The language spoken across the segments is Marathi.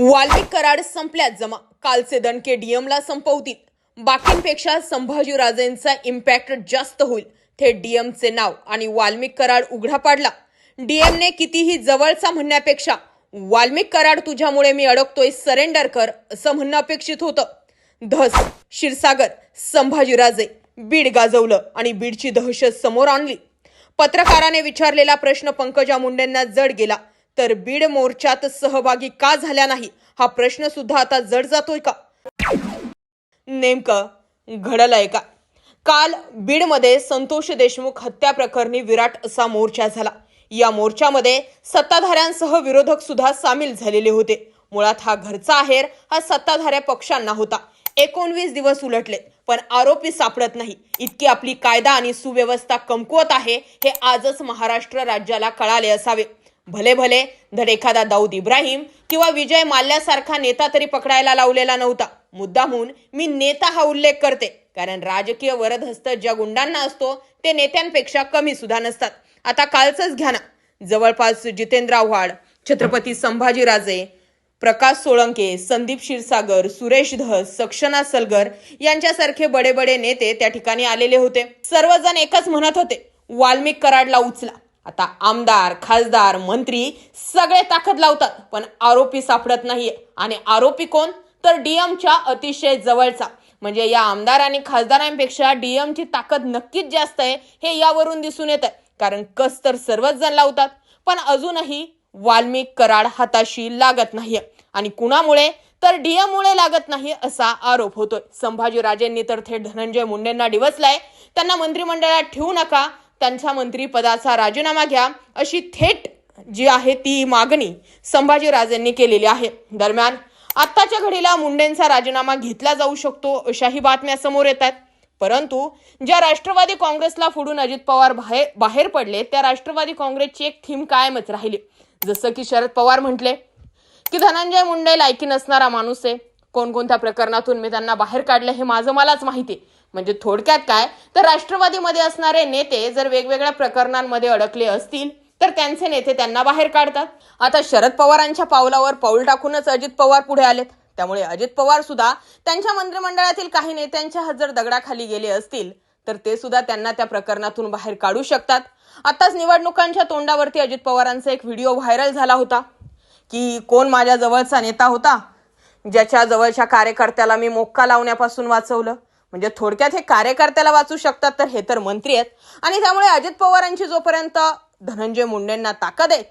वाल्मिक कराड संपल्यात जमा. कालचे दणके डीएमला संपवतील. बाकींपेक्षा संभाजीराजेंचा इम्पॅक्ट जास्त होईल. थेट डीएमचे नाव आणि वाल्मिक कराड उघडा पाडला. डीएमने कितीही जवळचा म्हणण्यापेक्षा वाल्मिक कराड तुझ्यामुळे मी अडकतोय सरेंडर कर असं म्हणणं अपेक्षित होतं. धस क्षीरसागर संभाजीराजे बीड गाजवलं आणि बीडची दहशत समोर आणली. पत्रकाराने विचारलेला प्रश्न पंकजा मुंडेंना जड गेला. तर बीड मोर्चात सहभागी का झाल्या नाही हा प्रश्न सुद्धा आता जड जातोय का? नेमकं घडलंय का? काल बीडमध्ये संतोष देशमुख हत्या प्रकरणी विराट असा मोर्चा झाला. या मोर्चामध्ये सत्ताधाऱ्यांसह विरोधक सुद्धा सामील झालेले होते. मुळात हा घरचा आहेर हा सत्ताधाऱ्या पक्षांना होता. एकोणवीस दिवस उलटले पण आरोपी सापडत नाही. इतकी आपली कायदा आणि सुव्यवस्था कमकुवत आहे हे आजच महाराष्ट्र राज्याला कळाले असावे. भले भले धड एखादा दाऊद इब्राहिम किंवा विजय माल्यासारखा नेता तरी पकडायला लावलेला नव्हता. मुद्दामून मी नेता हा उल्लेख करते. कारण राजकीय वरदहस्त ज्या गुंडांना असतो ते नेत्यांपेक्षा कमी सुद्धा नसतात. आता कालचंच घ्या ना. जवळपास जितेंद्र आव्हाड छत्रपती संभाजीराजे प्रकाश सोळंके संदीप क्षीरसागर सुरेश धस सक्षना सलगर यांच्यासारखे बडे बडे नेते त्या ठिकाणी आलेले होते. सर्वजण एकच म्हणत होते वाल्मिक कराडला उचला. आता आमदार खासदार मंत्री सगळे ताकद लावतात पण आरोपी सापडत नाहीये आणि आरोपी कोण? तर डीएमच्या अतिशय जवळचा. म्हणजे या आमदार आणि खासदारांपेक्षा डीएमची ताकद नक्कीच जास्त आहे हे यावरून दिसून येत आहे कारण कस तर सर्वच जण लावतात पण अजूनही वाल्मिक कराड हाताशी लागत नाहीये. आणि कुणामुळे? तर डीएम मुळे लागत नाही असा आरोप होतोय. संभाजीराजेंनी तर थेट धनंजय मुंडेंना डिवचलाय. त्यांना मंत्रिमंडळात ठेवू नका. त्यांच्या मंत्रीपदाचा राजीनामा घ्या अशी थेट जी आहे ती मागणी संभाजीराजेंनी केलेली आहे. दरम्यान आत्ताच्या घडीला मुंडेंचा राजीनामा घेतला जाऊ शकतो अशाही बातम्या समोर येत आहेत. परंतु ज्या राष्ट्रवादी काँग्रेसला फोडून अजित पवार बाहेर बाहेर पडले त्या राष्ट्रवादी काँग्रेसची एक थीम कायमच राहिली. जसं की शरद पवार म्हटले की धनंजय मुंडे लायकी नसणारा माणूस आहे. कोणकोणत्या प्रकरणातून मी त्यांना बाहेर काढलं हे माझं मलाच माहिती आहे. म्हणजे थोडक्यात काय? तर राष्ट्रवादीमध्ये असणारे नेते जर वेगवेगळ्या प्रकरणांमध्ये अडकले असतील तर त्यांचे नेते त्यांना बाहेर काढतात. आता शरद पवारांच्या पावलावर पाऊल टाकूनच अजित पवार पुढे आलेत. त्यामुळे अजित पवार सुद्धा त्यांच्या मंत्रिमंडळातील काही नेत्यांच्या हजर दगडाखाली गेले असतील तर ते सुद्धा त्यांना त्या प्रकरणातून बाहेर काढू शकतात. आताच निवडणुकांच्या तोंडावरती अजित पवारांचा एक व्हिडिओ व्हायरल झाला होता की कोण माझ्या जवळचा नेता होता ज्याच्या जवळच्या कार्यकर्त्याला मी मोक्का लावण्यापासून वाचवलं. म्हणजे थोडक्यात हे कार्यकर्त्याला वाचू शकतात तर हे तर मंत्री आहेत. आणि त्यामुळे अजित पवारांची जोपर्यंत धनंजय मुंडेंना ताकद आहे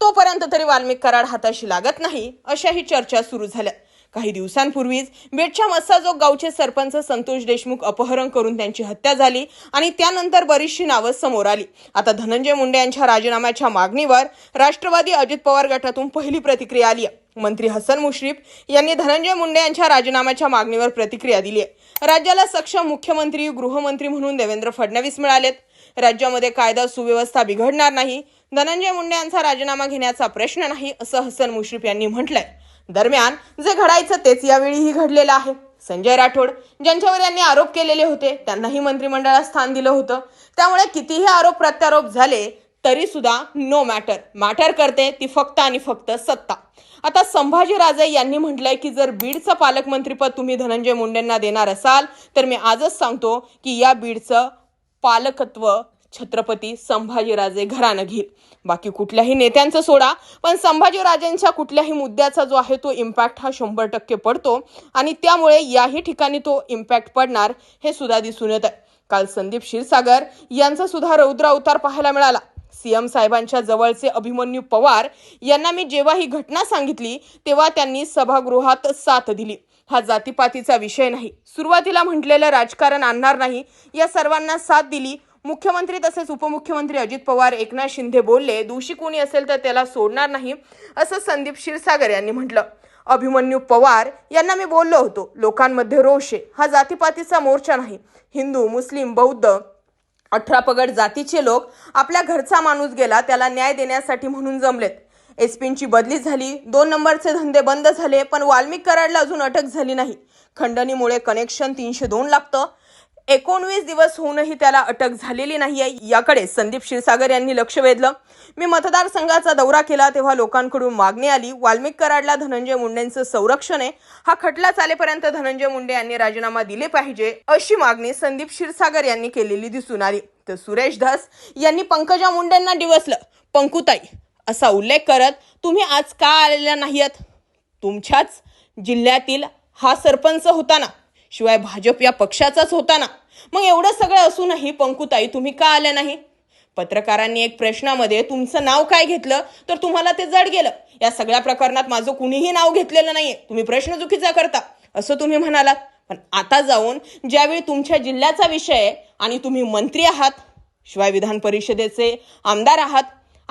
तोपर्यंत तरी वाल्मिक कराड हाताशी लागत नाही अशाही चर्चा सुरू झाल्या. काही दिवसांपूर्वीच बेटच्या मस्साजोग गावचे सरपंच संतोष देशमुख अपहरण करून त्यांची हत्या झाली आणि त्यानंतर बरीचशी नावं समोर आली. आता धनंजय मुंडे यांच्या राजीनाम्याच्या मागणीवर राष्ट्रवादी अजित पवार गटातून पहिली प्रतिक्रिया आली आहे. मंत्री हसन मुश्रीफ यांनी धनंजय मुंडे यांच्या राजीनाम्याच्या मागणीवर प्रतिक्रिया दिली आहे. राज्याला सक्षम मुख्यमंत्री गृहमंत्री म्हणून देवेंद्र फडणवीस मिळालेत. राज्यामध्ये कायदा सुव्यवस्था बिघडणार नाही. धनंजय मुंडे यांचा राजीनामा घेण्याचा प्रश्न नाही असं हसन मुश्रीफ यांनी म्हटलंय. दरम्यान जे घडायचं तेच यावेळीही घडलेलं आहे. संजय राठोड ज्यांच्यावर यांनी आरोप केलेले होते त्यांनाही मंत्रिमंडळात स्थान दिलं होतं. त्यामुळे कितीही आरोप प्रत्यारोप झाले तरी सुद्धा नो मॅटर मॅटर करते ती फक्त आणि फक्त सत्ता. आता संभाजीराजे यांनी म्हटलंय की जर बीडचं पालकमंत्रीपद तुम्ही धनंजय मुंडेंना देणार असाल तर मी आजच सांगतो की या बीडचं पालकत्व छत्रपती संभाजीराजे घराणघीर घेईल बाकी कुठल्याही नेत्यांचं सोडा पण संभाजीराजेंच्या कुठल्याही मुद्द्याचा जो आहे तो इम्पॅक्ट हा शंभर टक्के पडतो आणि त्यामुळे याही ठिकाणी तो इम्पॅक्ट पडणार हे सुद्धा दिसून येत आहे काल संदीप क्षीरसागर यांचा सुद्धा रौद्र अवतार पाहायला मिळाला. सीएम साहेबांच्या जवळचे अभिमन्यू पवार यांना मी जेव्हा ही घटना सांगितली तेव्हा त्यांनी सभागृहात साथ दिली. हा जातीपातीचा विषय नाही. सुरुवातीला म्हटलेलं राजकारण आणणार नाही या सर्वांना साथ दिली मुख्यमंत्री तसेच उपमुख्यमंत्री अजित पवार एकनाथ शिंदे बोलले दोषी कोणी असेल तर त्याला सोडणार नाही असं संदीप क्षीरसागर यांनी म्हटलं. अभिमन्यू पवार यांना मी बोललो होतो लोकांमध्ये रोष आहे हा जातीपातीचा मोर्चा नाही. हिंदू मुस्लिम बौद्ध अठरा पगड जातीचे लोक आपल्या घरचा माणूस गेला त्याला न्याय देण्यासाठी म्हणून जमलेत. एसपींची बदली झाली दोन नंबरचे धंदे बंद झाले पण वाल्मिक कराडला अजून अटक झाली नाही. खंडणीमुळे कनेक्शन तीनशे दोन लागतं एकोणवीस दिवस होऊनही त्याला अटक झालेली नाही आहे. याकडे संदीप क्षीरसागर यांनी लक्ष वेधलं. मी मतदारसंघाचा दौरा केला तेव्हा लोकांकडून मागणी आली. वाल्मिक कराडला धनंजय मुंडेंचं संरक्षण आहे. हा खटला चालेपर्यंत धनंजय मुंडे यांनी राजीनामा दिले पाहिजे अशी मागणी संदीप क्षीरसागर यांनी केलेली दिसून आली. तर सुरेश धस यांनी पंकजा मुंडेंना डिवसलं. पंकुताई असा उल्लेख करत तुम्ही आज का आलेल्या नाहीयत? तुमच्याच जिल्ह्यातील हा सरपंच होता ना. शिवाय भाजप या पक्षाचाच होता ना. मग एवढं सगळं असूनही पंकुताई तुम्ही का आल्या नाही? पत्रकारांनी एक प्रश्नामध्ये तुमचं नाव काय घेतलं? तर तुम्हाला ते जड गेलं. या सगळ्या प्रकरणात माझं कुणीही नाव घेतलेलं नाहीये. तुम्ही प्रश्न चुकीचा करता असं तुम्ही म्हणालात. पण आता जाऊन ज्यावेळी तुमच्या जिल्ह्याचा विषय आहे आणि तुम्ही मंत्री आहात शिवाय विधान परिषदेचे आमदार आहात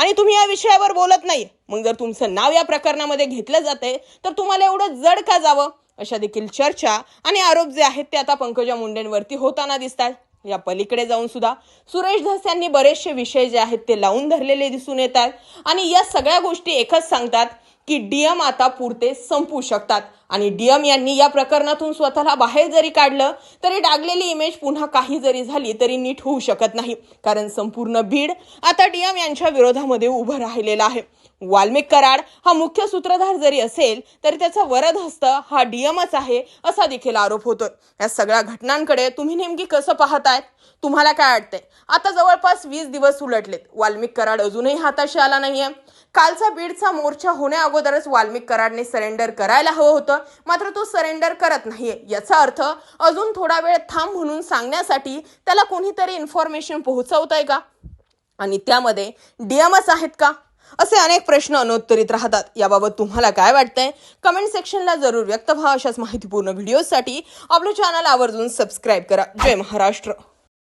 आणि तुम्ही या विषयावर बोलत नाही. मग जर तुमचं नाव या प्रकरणामध्ये घेतलं जाते तर तुम्हाला एवढं जड का जावं? अशा देखील चर्चा आणि आरोप जे आहेत ते आता पंकजा मुंडेंवरती होताना दिसतात या पलीकडे जाऊन सुद्धा सुरेश धस यांनी बरेचसे विषय जे आहेत ते लावून धरलेले दिसून येतात. आणि या सगळ्या गोष्टी एकच सांगतात की डीएम आता पुरते संपू शकतात. आणि डीएम यांनी या प्रकरणातून स्वतःला बाहेर जरी काढलं तरी डागलेली इमेज पुन्हा काही जरी झाली तरी नीट होऊ शकत नाही. कारण संपूर्ण बीड आता डीएम यांच्या विरोधामध्ये उभं राहिलेलं आहे. वाल्मिक कराड हा मुख्य सूत्रधार जरी असेल तरी त्याचा वरद हस्त हा डीएमच आहे असा देखील आरोप होतो या सगळ्या घटनांकडे तुम्ही नेमकी कसं पाहताय तुम्हाला काय वाटतंय? आता जवळपास वीस दिवस उलटलेत. वाल्मिक कराड अजूनही हाताशी आला नाहीये. कालचा बीडचा मोर्चा होण्या अगोदरच वाल्मिक कराडने सरेंडर करायला हवं होतं. मात्र तो सरेंडर करत नाहीये. याचा अर्थ अजून थोडा वेळ थांब म्हणून सांगण्यासाठी त्याला कोणीतरी इन्फॉर्मेशन पोहोचवत आहे का? आणि त्यामध्ये डीएमएस आहेत का? असे अनेक प्रश्न अनुत्तरित राहतात. याबाबत तुम्हाला काय वाटतंय? कमेंट सेक्शनला जरूर व्यक्त व्हा. अशाच माहितीपूर्ण व्हिडिओसाठी आपलं चॅनल आवर्जून सबस्क्राईब करा. जय महाराष्ट्र!